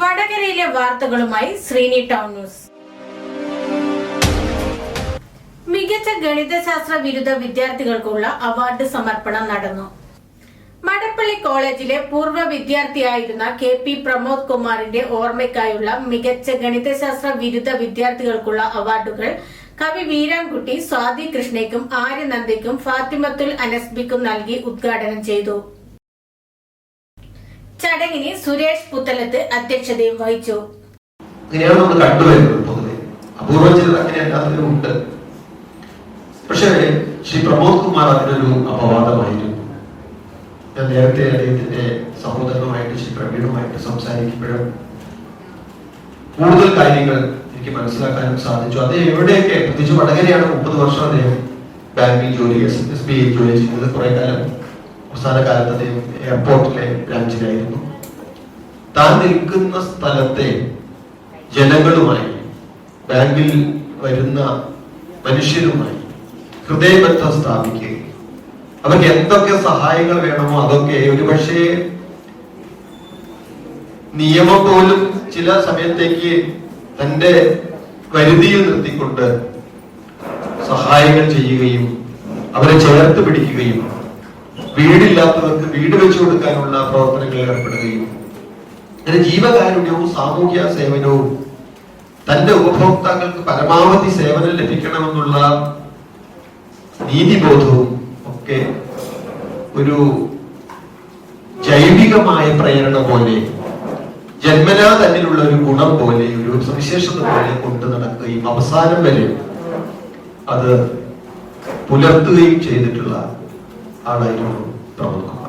വടകരയിലെ വാർത്തകളുമായി Sreeni town news. മികച്ച ഗണിതശാസ്ത്ര ബിരുദ വിദ്യാർത്ഥികൾക്കുള്ള അവാർഡ് സമർപ്പണം നടന്നു. മടപ്പള്ളി കോളേജിലെ പൂർവ വിദ്യാർത്ഥിയായിരുന്ന കെ പി പ്രമോദ് കുമാറിന്റെ ഓർമ്മയ്ക്കായുള്ള മികച്ച ഗണിതശാസ്ത്ര ബിരുദ വിദ്യാർത്ഥികൾക്കുള്ള അവാർഡുകൾ കവി വീരാൻകുട്ടി സ്വാതി കൃഷ്ണയ്ക്കും ആര്യനന്ദയ്ക്കും ഫാത്തിമത്തുൽ അനസ്ബിക്കും നൽകി ഉദ്ഘാടനം ചെയ്തു. ചടങ്ങിന് സുരേഷ് പുത്തലത്ത് അധ്യക്ഷതയും വഹിച്ചു. അങ്ങനെയാണ് നമ്മൾ കണ്ടുവരുന്നത് പൊതുവെ. അപൂർവ ചിലർ അങ്ങനെ എല്ലാത്തിലും ഉണ്ട്. പക്ഷേ ശ്രീ പ്രമോദ് കുമാർ അതിനൊരു അപവാദമായിരുന്നു. ഞാൻ നേരത്തെ അദ്ദേഹത്തിന്റെ സഹോദരനുമായിട്ട് ശ്രീ പ്രവീണുമായിട്ട് സംസാരിക്കുമ്പോഴും കൂടുതൽ കാര്യങ്ങൾ എനിക്ക് മനസ്സിലാക്കാനും സാധിച്ചു. അത് എവിടെയൊക്കെ പ്രത്യേകിച്ച് വടകരയാണ് മുപ്പത് വർഷം അദ്ദേഹം ബാങ്കിങ് ജോലി എസ് ബി ജോലി ചെയ്തത് കുറെ കാലം. അവസാന കാലത്ത് എയർപോർട്ടിലെ ബ്രാഞ്ചിലായിരുന്നു താൻ നിൽക്കുന്ന സ്ഥലത്തെ ജനങ്ങളുമായി ബാങ്കിൽ വരുന്ന മനുഷ്യരുമായി ഹൃദയബന്ധം സ്ഥാപിക്കുകയും അവർക്ക് എന്തൊക്കെ സഹായങ്ങൾ വേണമോ അതൊക്കെ ഒരുപക്ഷെ നിയമം പോലും ചില സമയത്തേക്ക് തന്റെ പരിധിയിൽ നിർത്തിക്കൊണ്ട് സഹായങ്ങൾ ചെയ്യുകയും അവരെ ചേർത്ത് പിടിക്കുകയും വീടില്ലാത്തവർക്ക് വീട് വെച്ചു കൊടുക്കാനുള്ള പ്രവർത്തനങ്ങളിൽ ഏർപ്പെടുകയും അങ്ങനെ ജീവകാരുണ്യവും സാമൂഹ്യ സേവനവും തന്റെ ഉപഭോക്താക്കൾക്ക് പരമാവധി സേവനം ലഭിക്കണമെന്നുള്ള നീതിബോധവും ഒക്കെ ഒരു ജൈവികമായ പ്രേരണ പോലെ ജന്മനാ തന്നിലുള്ള ഒരു ഗുണം പോലെ ഒരു സവിശേഷത പോലെ കൊണ്ടു നടക്കുകയും അവസാനം വരെ അത് പുലർത്തുകയും ചെയ്തിട്ടുള്ള ആളായിരുന്നു പ്രമോദ് കുമാർ